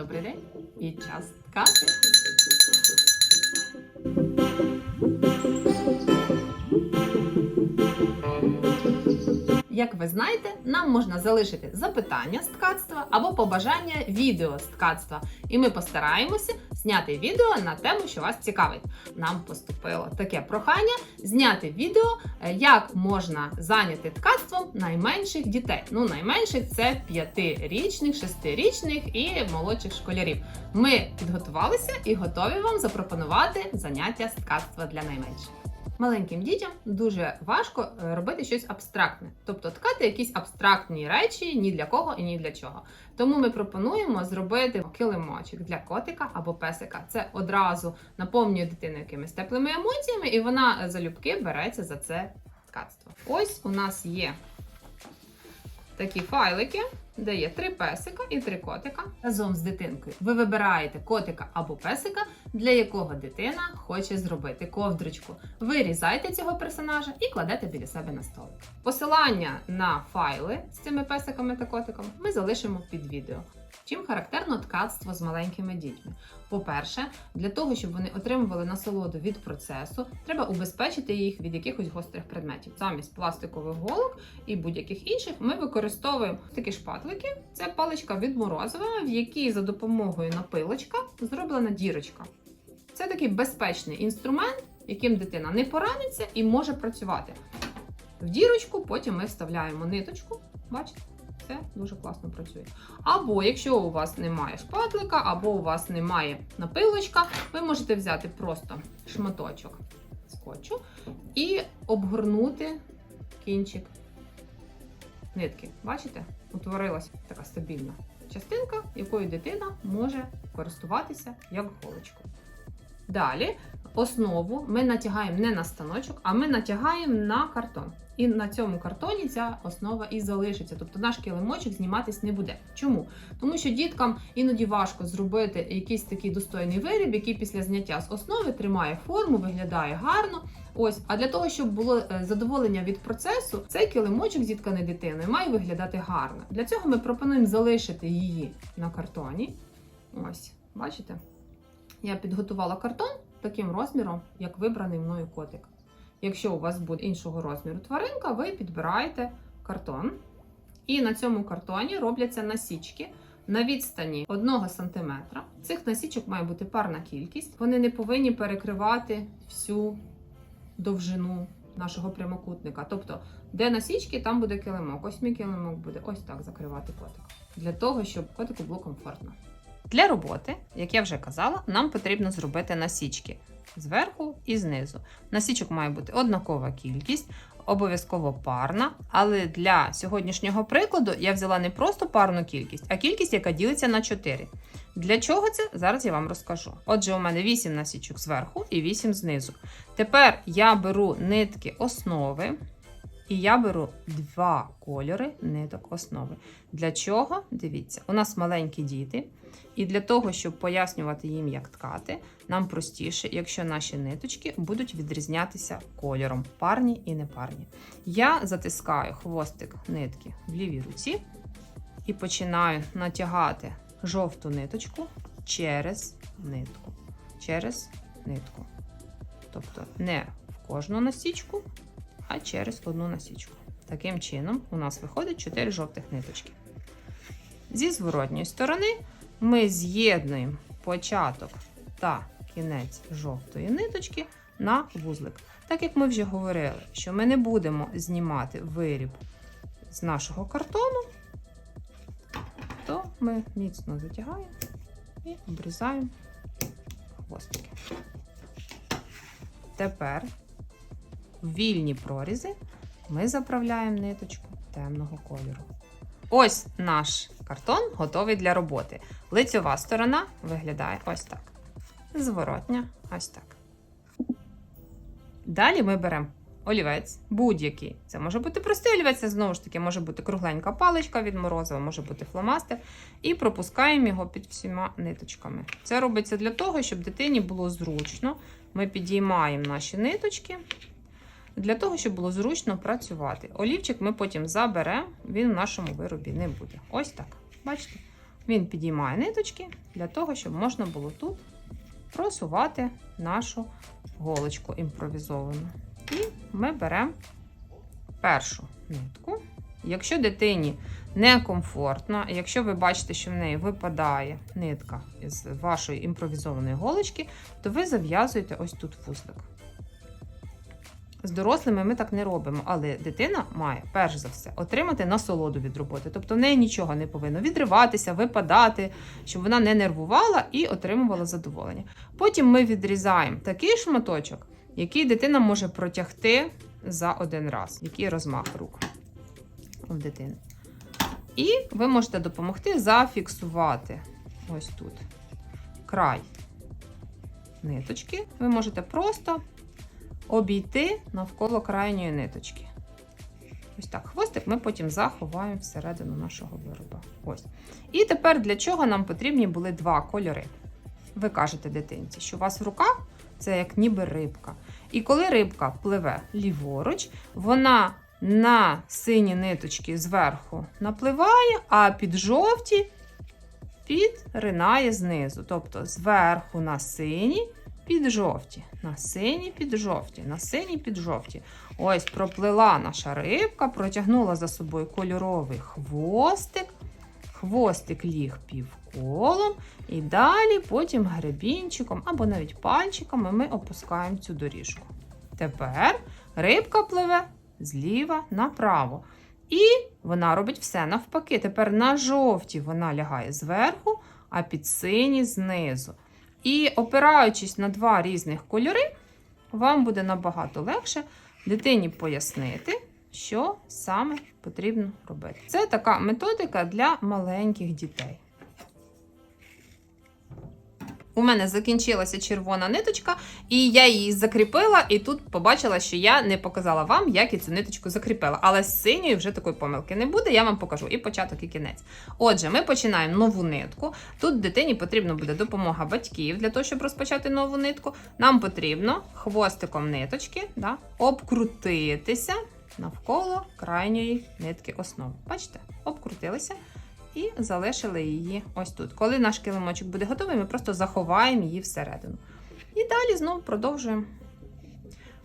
Добрий день і час ткати. Як ви знаєте, нам можна залишити запитання з ткацтва або побажання відео з ткацтва, і ми постараємося зняти відео на тему, що вас цікавить. Нам поступило таке прохання зняти відео, е, як можна зайняти ткацтвом найменших дітей. Ну, найменших це 5-річних, 6-річних і молодших школярів. Ми підготувалися і готові вам запропонувати заняття з ткацтва для найменших. Маленьким дітям дуже важко е, робити щось абстрактне, тобто ткати якісь абстрактні речі ні для кого і ні для чого. Тому ми пропонуємо зробити килимочок для котика або песика. Це одразу наповнює дитину якимись теплими емоціями, і вона залюбки береться за це ткацтво. Ось у нас є такі файлики, де є три песика і три котика разом з дитинкою. Ви вибираєте котика або песика, для якого дитина хоче зробити ковдрочку. Вирізайте цього персонажа і кладете біля себе на столик. Посилання на файли з цими песиками та котиком ми залишимо під відео. Чим характерно ткацтво з маленькими дітьми? По-перше, для того, щоб вони отримували насолоду від процесу, треба убезпечити їх від якихось гострих предметів. Замість пластикових голок і будь-яких інших ми використовуємо такі шпатлики. Це паличка від морозива, в якій за допомогою напилочка зроблена дірочка. Це такий безпечний інструмент, яким дитина не пораниться і може працювати. В дірочку потім ми вставляємо ниточку. Бачите? Це дуже класно працює. Або якщо у вас немає шпатлика, або у вас немає напилочка, ви можете взяти просто шматочок скотчу і обгорнути кінчик нитки. Бачите? Утворилася така стабільна частинка, якою дитина може користуватися як голочкою. Далі основу ми натягаємо не на станочок, а ми натягаємо на картон. І на цьому картоні ця основа і залишиться. Тобто наш килимочок зніматись не буде. Чому? Тому що діткам іноді важко зробити якийсь такий достойний виріб, який після зняття з основи тримає форму, виглядає гарно. Ось, а для того, щоб було е, задоволення від процесу, цей килимочок зітканий дитиною має виглядати гарно. Для цього ми пропонуємо залишити її на картоні. Ось, бачите? Я підготувала картон таким розміром, як вибраний мною котик. Якщо у вас буде іншого розміру тваринка, ви підбираєте картон. І на цьому картоні робляться насічки на відстані 1 см. Цих насічок має бути парна кількість. Вони не повинні перекривати всю довжину нашого прямокутника. Тобто, де насічки, там буде килимок. Ось мій килимок буде ось так закривати котик. Для того, щоб котику було комфортно. Для роботи, як я вже казала, нам потрібно зробити насічки зверху і знизу. Насічок має бути однакова кількість, обов'язково парна. Але для сьогоднішнього прикладу я взяла не просто парну кількість, а кількість, яка ділиться на 4. Для чого це? Зараз я вам розкажу. Отже, у мене 8 насічок зверху і 8 знизу. Тепер я беру нитки основи. І я беру два кольори ниток основи. Для чого? Дивіться, у нас маленькі діти. І для того, щоб пояснювати їм, як ткати, нам простіше, якщо наші ниточки будуть відрізнятися кольором, парні і непарні. Я затискаю хвостик нитки в лівій руці і починаю натягати жовту ниточку через нитку. Через нитку. Тобто не в кожну насічку, а через одну насічку. Таким чином, у нас виходить 4 жовтих ниточки. Зі зворотньої сторони ми з'єднуємо початок та кінець жовтої ниточки на вузлик. Так як ми вже говорили, що ми не будемо знімати виріб з нашого картону, то ми міцно затягаємо і обрізаємо хвостики. Тепер вільні прорізи ми заправляємо ниточку темного кольору. Ось наш картон готовий для роботи. Лицьова сторона виглядає ось так. Зворотня ось так. Далі ми беремо олівець, будь-який. Це може бути простий олівець, це знову ж таки може бути кругленька паличка від морозива, може бути фломастер. І пропускаємо його під всіма ниточками. Це робиться для того, щоб дитині було зручно. Ми підіймаємо наші ниточки. Для того, щоб було зручно працювати. Олівчик ми потім заберемо, він в нашому виробі не буде. Ось так. Бачите? Він підіймає ниточки для того, щоб можна було тут просувати нашу голочку імпровізовану. І ми беремо першу нитку. Якщо дитині некомфортно, якщо ви бачите, що в неї випадає нитка з вашої імпровізованої голочки, то ви зав'язуєте ось тут вузлик. З дорослими ми так не робимо, але дитина має, перш за все, отримати насолоду від роботи. Тобто в неї нічого не повинно відриватися, випадати, щоб вона не нервувала і отримувала задоволення. Потім ми відрізаємо такий шматочок, який дитина може протягти за один раз, який розмах рук в дитини. І ви можете допомогти зафіксувати ось тут край ниточки. Ви можете просто обійти навколо крайньої ниточки. Ось так. Хвостик ми потім заховаємо всередину нашого вироба. Ось. І тепер для чого нам потрібні були два кольори? Ви кажете дитинці, що у вас в руках це як ніби рибка. І коли рибка пливе ліворуч, вона на сині ниточки зверху напливає, а під жовті підринає знизу. Тобто зверху на сині під жовті, на сині під жовті, на сині під жовті. Ось проплила наша рибка, протягнула за собою кольоровий хвостик. Хвостик ліг півколом, і далі потім гребінчиком або навіть пальчиками ми опускаємо цю доріжку. Тепер рибка пливе зліва направо. І вона робить все навпаки. Тепер на жовті вона лягає зверху, а під сині знизу. І опираючись на два різних кольори, вам буде набагато легше дитині пояснити, що саме потрібно робити. Це така методика для маленьких дітей. У мене закінчилася червона ниточка, і я її закріпила, і тут побачила, що я не показала вам, як я цю ниточку закріпила. Але з синьою вже такої помилки не буде, я вам покажу і початок, і кінець. Отже, ми починаємо нову нитку. Тут дитині потрібна буде допомога батьків для того, щоб розпочати нову нитку. Нам потрібно хвостиком ниточки да, обкрутитися навколо крайньої нитки основи. Бачите? Обкрутилися і залишили її ось тут. Коли наш килимочок буде готовий, ми просто заховаємо її всередину. І далі знову продовжуємо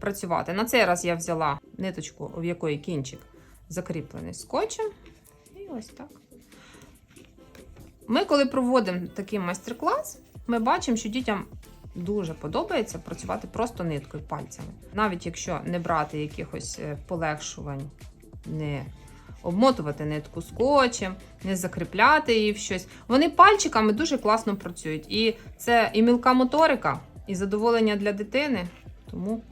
працювати. На цей раз я взяла ниточку, в якої кінчик закріплений скотчем. І ось так. Ми, коли проводимо такий майстер-клас, ми бачимо, що дітям дуже подобається працювати просто ниткою пальцями. Навіть якщо не брати якихось е, полегшувань, не обмотувати нитку скотчем, не закріпляти її в щось. Вони пальчиками дуже класно працюють. І це і мілка моторика, і задоволення для дитини. Тому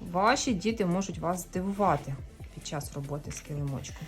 ваші діти можуть вас здивувати під час роботи з килимочком.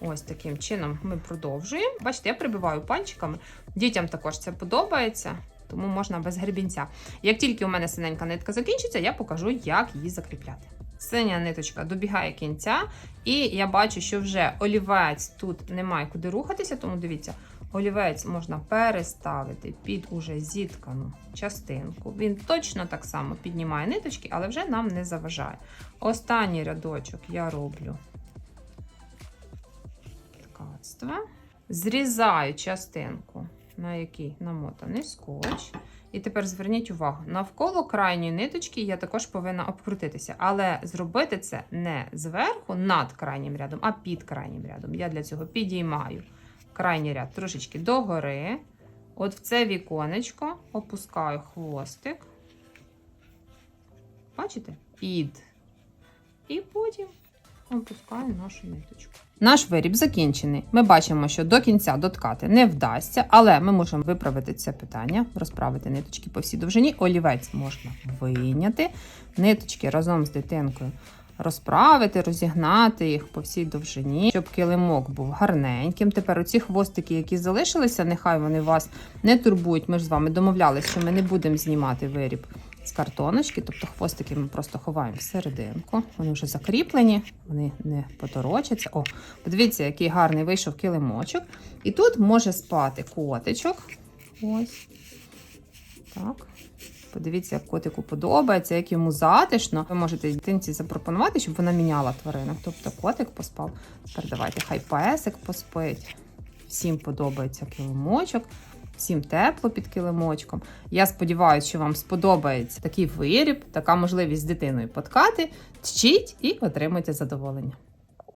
Ось таким чином ми продовжуємо. Бачите, я прибиваю пальчиками. Дітям також це подобається, тому можна без гребінця. Як тільки у мене синенька нитка закінчиться, я покажу, як її закріпляти. Синя ниточка добігає кінця, і я бачу, що вже олівець тут немає куди рухатися, тому дивіться, олівець можна переставити під уже зіткану частинку. Він точно так само піднімає ниточки, але вже нам не заважає. Останній рядочок я роблю ткацтва. Зрізаю частинку, на якій намотаний скотч. І тепер зверніть увагу, навколо крайньої ниточки я також повинна обкрутитися, але зробити це не зверху над крайнім рядом, а під крайнім рядом. Я для цього підіймаю крайній ряд трошечки догори. От в це віконечко опускаю хвостик. Бачите? Під. І потім опускаю нашу ниточку. Наш виріб закінчений. Ми бачимо, що до кінця доткати не вдасться, але ми можемо виправити це питання, розправити ниточки по всій довжині. Олівець можна вийняти, ниточки разом з дитинкою розправити, розігнати їх по всій довжині, щоб килимок був гарненьким. Тепер оці хвостики, які залишилися, нехай вони вас не турбують. Ми ж з вами домовлялися, що ми не будемо знімати виріб з картоночки, тобто хвостики ми просто ховаємо всерединку. Вони вже закріплені, вони не поторочаться. О, подивіться, який гарний вийшов килимочок. І тут може спати котичок. Ось. Так. Подивіться, як котику подобається, як йому затишно. Ви можете дитинці запропонувати, щоб вона міняла тваринок. Тобто котик поспав. Тепер давайте, хай песик поспить. всім подобається килимочок. Всім тепло під килимочком. Я сподіваюся, що вам сподобається такий виріб, така можливість з дитиною поткати. Тчіть і отримуйте задоволення.